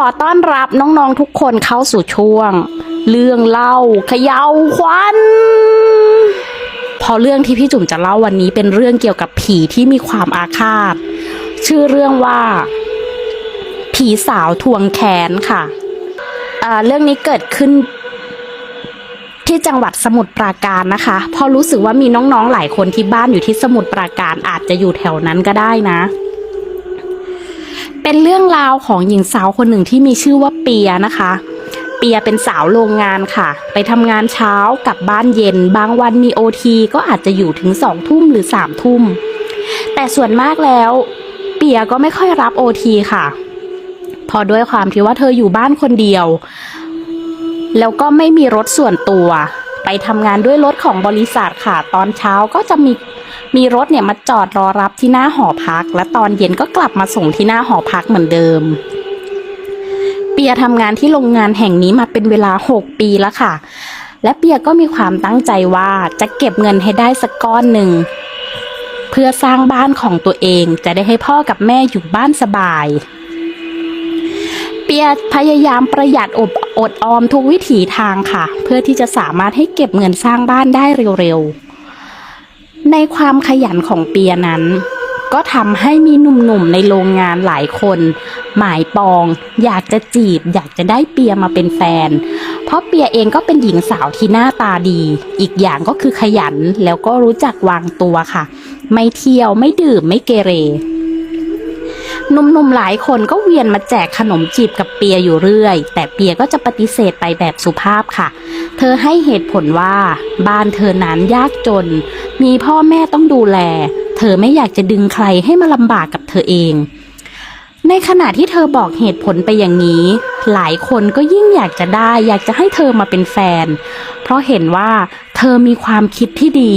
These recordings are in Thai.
ขอต้อนรับน้องๆทุกคนเข้าสู่ช่วง เรื่องเล่าเขย่าวขวัญพอเรื่องที่พี่จุ๋มจะเล่าวันนี้เป็นเรื่องเกี่ยวกับผีที่มีความอาฆาต ชื่อเรื่องว่า ผีสาวทวงแขนค่ะอ่าเรื่องนี้เกิดขึ้นที่จังหวัดสมุทรปราการนะคะ พอรู้สึกว่ามีน้องๆหลายคนที่บ้านอยู่ที่สมุทรปราการอาจจะอยู่แถวนั้นก็ได้นะ เป็นเรื่องราวของหญิงสาวคนหนึ่งที่มีชื่อว่าเปียนะคะ เปียเป็นสาวโรงงานค่ะ ไปทำงานเช้ากลับบ้านเย็น บางวันมีโอทีก็อาจจะอยู่ถึงสองทุ่มหรือสามทุ่ม แต่ส่วนมากแล้ว เปียก็ไม่ค่อยรับโอทีค่ะ พอด้วยความที่ว่าเธออยู่บ้านคนเดียว แล้วก็ไม่มีรถส่วนตัว ไปทำงานด้วยรถของบริษัทค่ะ ตอนเช้าก็จะมี มีรถเนี่ยมาจอดรอรับที่หน้าหอพัก และตอนเย็นก็กลับมาส่งที่หน้าหอพักเหมือนเดิม เปียทำงานที่โรงงานแห่งนี้มาเป็นเวลา 6 ปีแล้วค่ะ และเปียก็มีความตั้งใจว่าจะเก็บเงินให้ได้สักก้อนหนึ่งเพื่อสร้างบ้านของตัวเองจะได้ให้พ่อกับแม่อยู่บ้านสบาย เปียพยายามประหยัดอดอดออมทุกวิถีทางค่ะ เพื่อที่จะสามารถให้เก็บเงินสร้างบ้านได้เร็วๆ ในความขยันของเปียนั้น ก็ทำให้มีหนุ่มๆในโรงงานหลายคน หมายปอง อยากจะจีบ อยากจะได้เปียมาเป็นแฟน เพราะเปียเองก็เป็นหญิงสาวที่หน้าตาดี อีกอย่างก็คือขยันแล้วก็รู้จักวางตัวค่ะ ไม่เที่ยวไม่ดื่มไม่เกเรหนุ่มๆหลายคนก็เวียนมาแจกขนมจีบกับเปียอยู่เรื่อย แต่เปียก็จะปฏิเสธไปแบบสุภาพค่ะ เธอให้เหตุผลว่า บ้านเธอนั้นยากจน มีพ่อแม่ต้องดูแล เธอไม่อยากจะดึงใครให้มาลำบากกับเธอเอง ในขณะที่เธอบอกเหตุผลไปอย่างนี้ หลายคนก็ยิ่งอยากจะได้อยากจะให้เธอมาเป็นแฟน เพราะเห็นว่าเธอมีความคิดที่ดี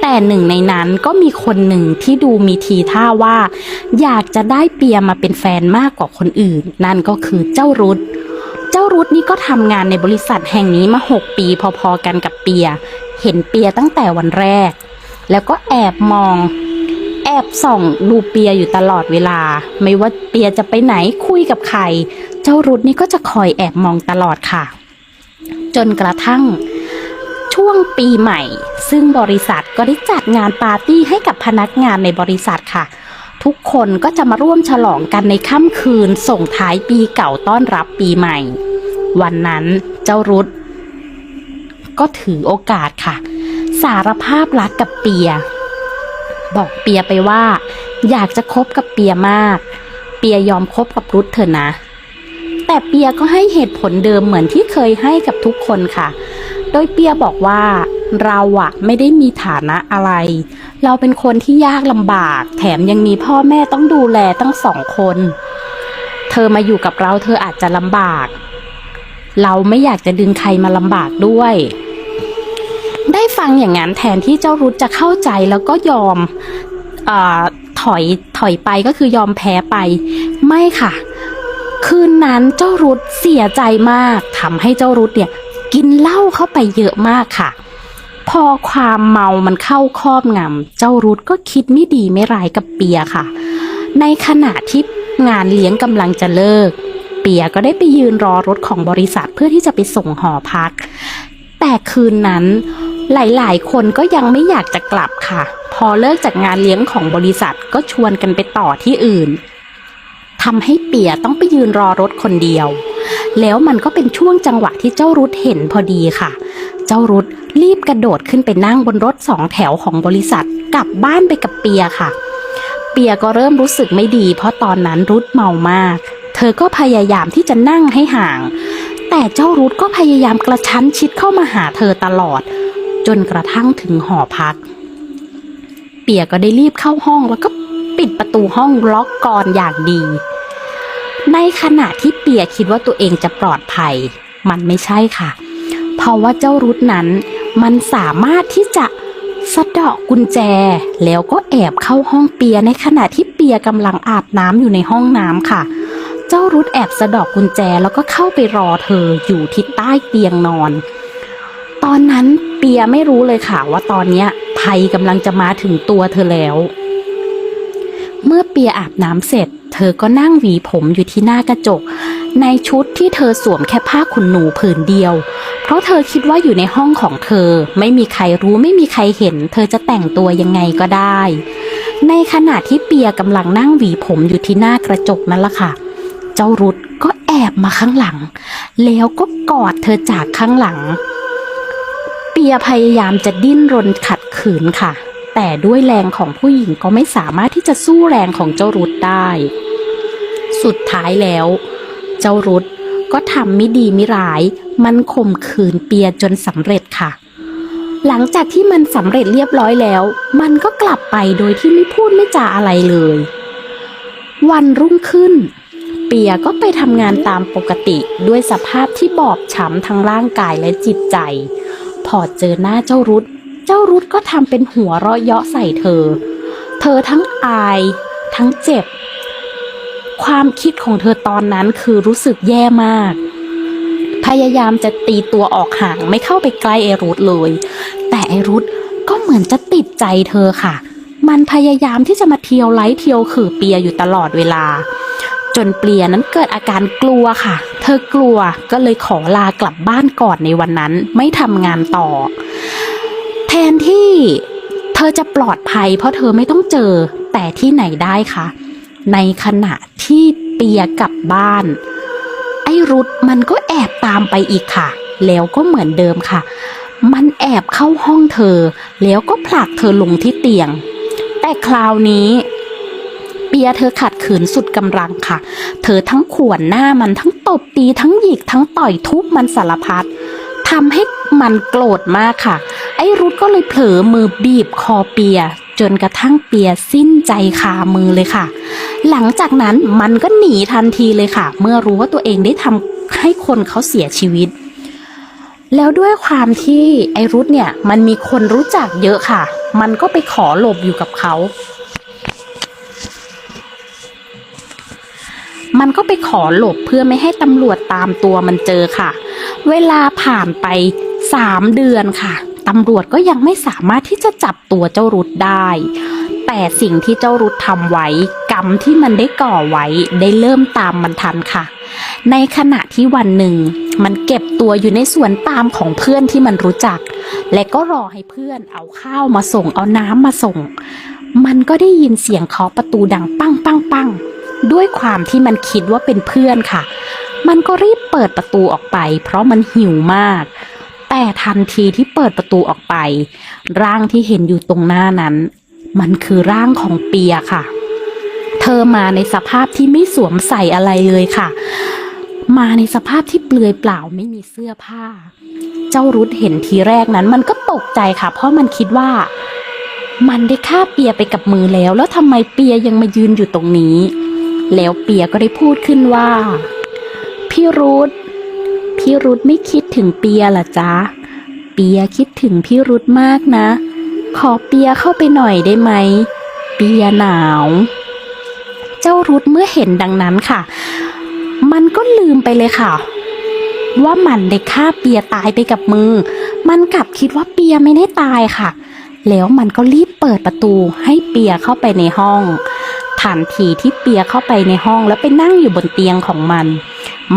แต่หนึ่งในนั้นก็มีคนหนึ่งที่ดูมีทีท่าว่า อยากจะได้เปียมาเป็นแฟนมากกว่าคนอื่น นั่นก็คือเจ้ารุดเจ้ารุดนี่ก็ทำงานในบริษัทแห่งนี้มาหกปีพอๆกันกับเปีย เห็นเปียตั้งแต่วันแรก แล้วก็แอบมอง แอบส่องดูเปียอยู่ตลอดเวลา ไม่ว่าเปียจะไปไหนคุยกับใคร เจ้ารุดนี่ก็จะคอยแอบมองตลอดค่ะ จนกระทั่งช่วงปีใหม่ ซึ่งบริษัทก็ได้จัดงานปาร์ตี้ให้กับพนักงานในบริษัทค่ะ ทุกคนก็จะมาร่วมฉลองกันในค่ำคืนส่งท้ายปีเก่าต้อนรับปีใหม่ วันนั้นเจ้ารุด ก็ถือโอกาสค่ะ สารภาพรักกับเปีย บอกเปียไปว่า อยากจะคบกับเปียมาก เปียยอมคบกับรุดเถอะนะ แต่เปียก็ให้เหตุผลเดิมเหมือนที่เคยให้กับทุกคนค่ะ โดยเปียบอกว่าเราอะไม่ได้มีฐานะอะไร เราเป็นคนที่ยากลำบาก แถมยังมีพ่อแม่ต้องดูแลตั้งสองคน เธอมาอยู่กับเราเธออาจจะลำบาก เราไม่อยากจะดึงใครมาลำบากด้วย ได้ฟังอย่างนั้นแทนที่เจ้ารุธจะเข้าใจแล้วก็ยอมอถอยถอยไปก็คือยอมแพ้ไป ไม่ค่ะ คืนนั้นเจ้ารุธเสียใจมากทำให้เจ้ารุธเนี่ย กินเหล้าเข้าไปเยอะมากค่ะ พอความเมามันเข้าครอบงำเจ้ารุธก็คิดไม่ดีไม่ร้ายกับเปียค่ะ ในขณะที่งานเลี้ยงกำลังจะเลิก เปียก็ได้ไปยืนรอรถของบริษัทเพื่อที่จะไปส่งหอพัก แต่คืนนั้นหลาย ๆ คนก็ยังไม่อยากจะกลับค่ะ พอเลิกจากงานเลี้ยงของบริษัทก็ชวนกันไปต่อที่อื่นทำให้เปียต้องไปยืนรอรถคนเดียว แล้วมันก็เป็นช่วงจังหวะที่เจ้ารุธเห็นพอดีค่ะ เจ้ารุธรีบกระโดดขึ้นไปนั่งบนรถสองแถวของบริษัท กลับบ้านไปกับเปียค่ะ เปียก็เริ่มรู้สึกไม่ดี เพราะตอนนั้นรุธเมามาก ธอก็พยายามที่จะนั่งให้ห่าง แต่เจ้ารุธก็พยายามกระชั้นชิดเข้ามาหาเธอตลอด จนกระทั่งถึงหอพัก เปียก็ได้รีบเข้าห้องแล้วก็ปิดประตูห้องล็อกกรอนอย่างดี ในขณะที่เปียคิดว่าตัวเองจะปลอดภัย มันไม่ใช่ค่ะ เพราะว่าเจ้ารุธนั้น มันสามารถที่จะสะเดาะกุญแจแล้วก็แอบเข้าห้องเปียในขณะที่เปียกำลังอาบน้ำอยู่ในห้องน้ำค่ะเจ้ารุธแอบสะดอกกุญแจแล้วก็เข้าไปรอเธออยู่ที่ใต้เตียงนอน ตอนนั้นเปียไม่รู้เลยค่ะว่าตอนเนี้ยภัยกำลังจะมาถึงตัวเธอแล้ว เมื่อเปียอาบน้ำเสร็จ เธอก็นั่งหวีผมอยู่ที่หน้ากระจก ในชุดที่เธอสวมแค่ผ้าขนหนูผืนเดียว เพราะเธอคิดว่าอยู่ในห้องของเธอ ไม่มีใครรู้ไม่มีใครเห็น เธอจะแต่งตัวยังไงก็ได้ในขณะที่เปียกำลังนั่งหวีผมอยู่ที่หน้ากระจกนั่นละค่ะเจ้ารุดก็แอบมาข้างหลัง แล้วก็กอดเธอจากข้างหลัง เปียพยายามจะดิ้นรนขัดขืนค่ะ แต่ด้วยแรงของผู้หญิงก็ไม่สามารถที่จะสู้แรงของเจ้ารุดได้ สุดท้ายแล้ว เจ้ารุดก็ทำไม่ดีไม่ร้าย มันข่มขืนเปียจนสำเร็จค่ะ หลังจากที่มันสำเร็จเรียบร้อยแล้ว มันก็กลับไปโดยที่ไม่พูดไม่จาอะไรเลย วันรุ่งขึ้น เปียก็ไปทำงานตามปกติด้วยสภาพที่บอบช้ำทั้งร่างกายและจิตใจ พอเจอหน้าเจ้ารุดเจ้ารุดก็ทำเป็นหัวเราะเยาะใส่เธอ เธอทั้งอาย ทั้งเจ็บ ความคิดของเธอตอนนั้นคือรู้สึกแย่มาก พยายามจะตีตัวออกห่างไม่เข้าไปใกล้ไอรุดเลย แต่ไอรุดก็เหมือนจะติดใจเธอค่ะ มันพยายามที่จะมาเที่ยวไล่เที่ยวขือเปียอยู่ตลอดเวลา จนเปียนั้นเกิดอาการกลัวค่ะ เธอกลัวก็เลยขอลากลับบ้านก่อนในวันนั้นไม่ทำงานต่อ แทนที่เธอจะปลอดภัย เพราะเธอไม่ต้องเจอแต่ที่ไหนได้คะในขณะที่เปียกลับบ้าน ไอ้รุดมันก็แอบตามไปอีกค่ะ แล้วก็เหมือนเดิมค่ะ มันแอบเข้าห้องเธอ แล้วก็ผลักเธอลงที่เตียง แต่คราวนี้ เปียเธอขัดขืนสุดกำลังค่ะ เธอทั้งข่วนหน้ามันทั้งตบตีทั้งหยิกทั้งต่อยทุบมันสารพัดทำให้มันโกรธมากค่ะ ไอ้รุดก็เลยเผลอมือบีบคอเปีย จนกระทั่งเปียสิ้นใจคามือเลยค่ะ หลังจากนั้นมันก็หนีทันทีเลยค่ะ เมื่อรู้ว่าตัวเองได้ทำให้คนเขาเสียชีวิต แล้วด้วยความที่ไอรุดเนี่ยมันมีคนรู้จักเยอะค่ะ มันก็ไปขอหลบอยู่กับเขา มันก็ไปขอหลบเพื่อไม่ให้ตำรวจตามตัวมันเจอค่ะ เวลาผ่านไปสามเดือนค่ะตำรวจก็ยังไม่สามารถที่จะจับตัวเจ้ารุดได้ แต่สิ่งที่เจ้ารุดทำไว้ กรรมที่มันได้ก่อไว้ได้เริ่มตามมันทันค่ะ ในขณะที่วันหนึ่ง มันเก็บตัวอยู่ในสวนปาล์มของเพื่อนที่มันรู้จัก และก็รอให้เพื่อนเอาข้าวมาส่งเอาน้ำมาส่ง มันก็ได้ยินเสียงเคาะประตูดังปังปังปัง ด้วยความที่มันคิดว่าเป็นเพื่อนค่ะ มันก็รีบเปิดประตูออกไป เพราะมันหิวมาก แต่ทันทีที่เปิดประตูออกไป ร่างที่เห็นอยู่ตรงหน้านั้น มันคือร่างของเปียค่ะ เธอมาในสภาพที่ไม่สวมใส่อะไรเลยค่ะ มาในสภาพที่เปลือยเปล่าไม่มีเสื้อผ้า เจ้ารุดเห็นทีแรกนั้น มันก็ตกใจค่ะ เพราะมันคิดว่ามันได้ฆ่าเปียไปกับมือแล้ว แล้วทำไมเปียยังมายืนอยู่ตรงนี้ แล้วเปียก็ได้พูดขึ้นว่า พี่รุธพี่รุธไม่คิดถึงเปียหรอจ๊ะ เปียคิดถึงพี่รุธมากนะ ขอเปียเข้าไปหน่อยได้ไหม เปียหนาว เจ้ารุธเมื่อเห็นดังนั้นค่ะ มันก็ลืมไปเลยค่ะ ว่ามันได้ฆ่าเปียตายไปกับมือ มันกลับคิดว่าเปียไม่ได้ตายค่ะ แล้วมันก็รีบเปิดประตูให้เปียเข้าไปในห้อง ทันทีที่เปียเข้าไปในห้องแล้วไปนั่งอยู่บนเตียงของมัน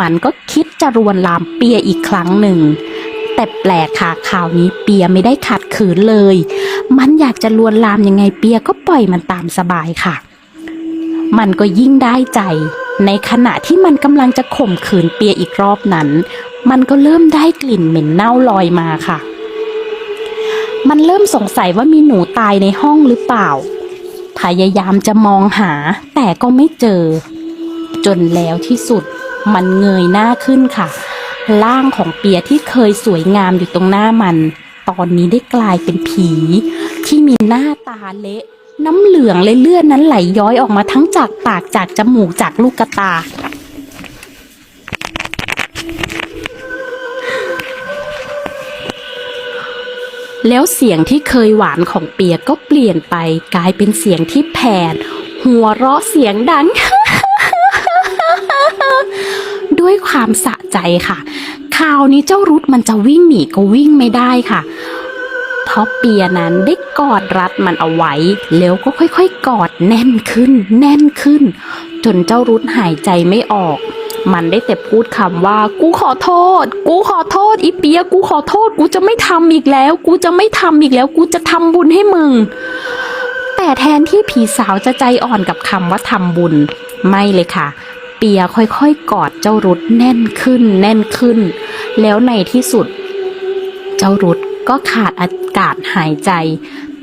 มันก็คิดจะรวนลามเปียอีกครั้งหนึ่ง แต่แปลกค่ะข่าวนี้เปียไม่ได้ขัดขืนเลย มันอยากจะลวนลามยังไงเปียก็ปล่อยมันตามสบายค่ะ มันก็ยิ่งได้ใจ ในขณะที่มันกำลังจะข่มขืนเปียอีกรอบนั้น มันก็เริ่มได้กลิ่นเหม็นเน่าลอยมาค่ะ มันเริ่มสงสัยว่ามีหนูตายในห้องหรือเปล่า พยายามจะมองหาแต่ก็ไม่เจอ จนแล้วที่สุดมันเงยหน้าขึ้นค่ะ ร่างของเปียที่เคยสวยงามอยู่ตรงหน้ามัน ตอนนี้ได้กลายเป็นผี ที่มีหน้าตาเละน้ำเหลืองและเลือดนั้นไหลย้อยออกมาทั้งจากปากจากจมูกจากลูกกระตา แล้วเสียงที่เคยหวานของเปียกก็เปลี่ยนไปกลายเป็นเสียงที่แผดหัวเราะเสียงดัง ด้วยความสะใจค่ะคราวนี้เจ้ารุดมันจะวิ่งหนีก็วิ่งไม่ได้ค่ะเพราะเปียนั้นได้กอดรัดมันเอาไว้ แล้วก็ค่อยๆ กอดแน่นขึ้น แน่นขึ้น จนเจ้ารุดหายใจไม่ออก มันได้แต่พูดคำว่า กูขอโทษ กูขอโทษอีเปียกูขอโทษ กูจะไม่ทำอีกแล้ว กูจะไม่ทำอีกแล้ว กูจะทำบุญให้มึง แต่แทนที่ผีสาวจะใจอ่อนกับคำว่าทำบุญ ไม่เลยค่ะ เปียค่อยๆกอดเจ้ารุดแน่นขึ้น แน่นขึ้น แล้วในที่สุด เจ้ารุดก็ขาดอากาศหายใจ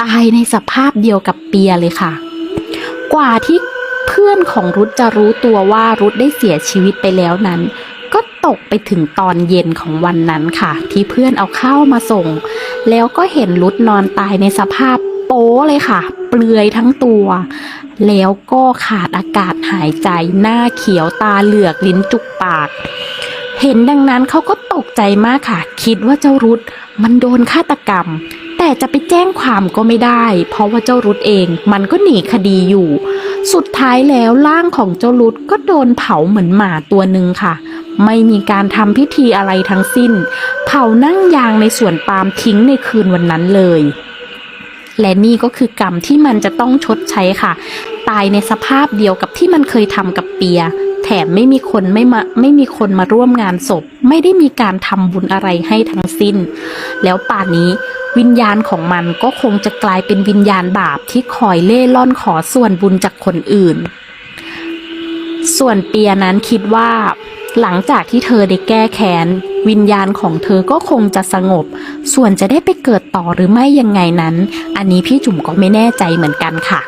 ตายในสภาพเดียวกับเปียเลยค่ะ กว่าที่ พื่อนของรุดจะรู้ตัวว่ารุดได้เสียชีวิตไปแล้วนั้น ก็ตกไปถึงตอนเย็นของวันนั้นค่ะ ที่เพื่อนเอาข้าวมาส่ง แล้วก็เห็นรุดนอนตายในสภาพโป๊เลยค่ะ เปลือยทั้งตัว แล้วก็ขาดอากาศหายใจหน้าเขียวตาเหลือกลิ้นจุกปาก เห็นดังนั้นเขาก็ตกใจมากค่ะ คิดว่าเจ้ารุดมันโดนฆาตกรรม แต่จะไปแจ้งความก็ไม่ได้ เพราะว่าเจ้ารุดเองมันก็หนีคดีอยู่ สุดท้ายแล้วร่างของเจ้ารุดก็โดนเผาเหมือนหมาตัวหนึ่งค่ะ ไม่มีการทำพิธีอะไรทั้งสิ้น เผานั่งยางในสวนปาล์มทิ้งในคืนวันนั้นเลยและนี่ก็คือกรรมที่มันจะต้องชดใช้ค่ะ ตายในสภาพเดียวกับที่มันเคยทำกับเปีย แถมไม่มีคนไม่มาไม่มีคนมาร่วมงานศพ ไม่ได้มีการทำบุญอะไรให้ทั้งสิ้น แล้วป่านนี้ วิญญาณของมันก็คงจะกลายเป็นวิญญาณบาปที่คอยเล่ล่อนขอส่วนบุญจากคนอื่น ส่วนเปียนั้นคิดว่า หลังจากที่เธอได้แก้แค้น วิญญาณของเธอก็คงจะสงบ ส่วนจะได้ไปเกิดต่อหรือไม่ยังไงนั้น อันนี้พี่จุ๋มก็ไม่แน่ใจเหมือนกันค่ะ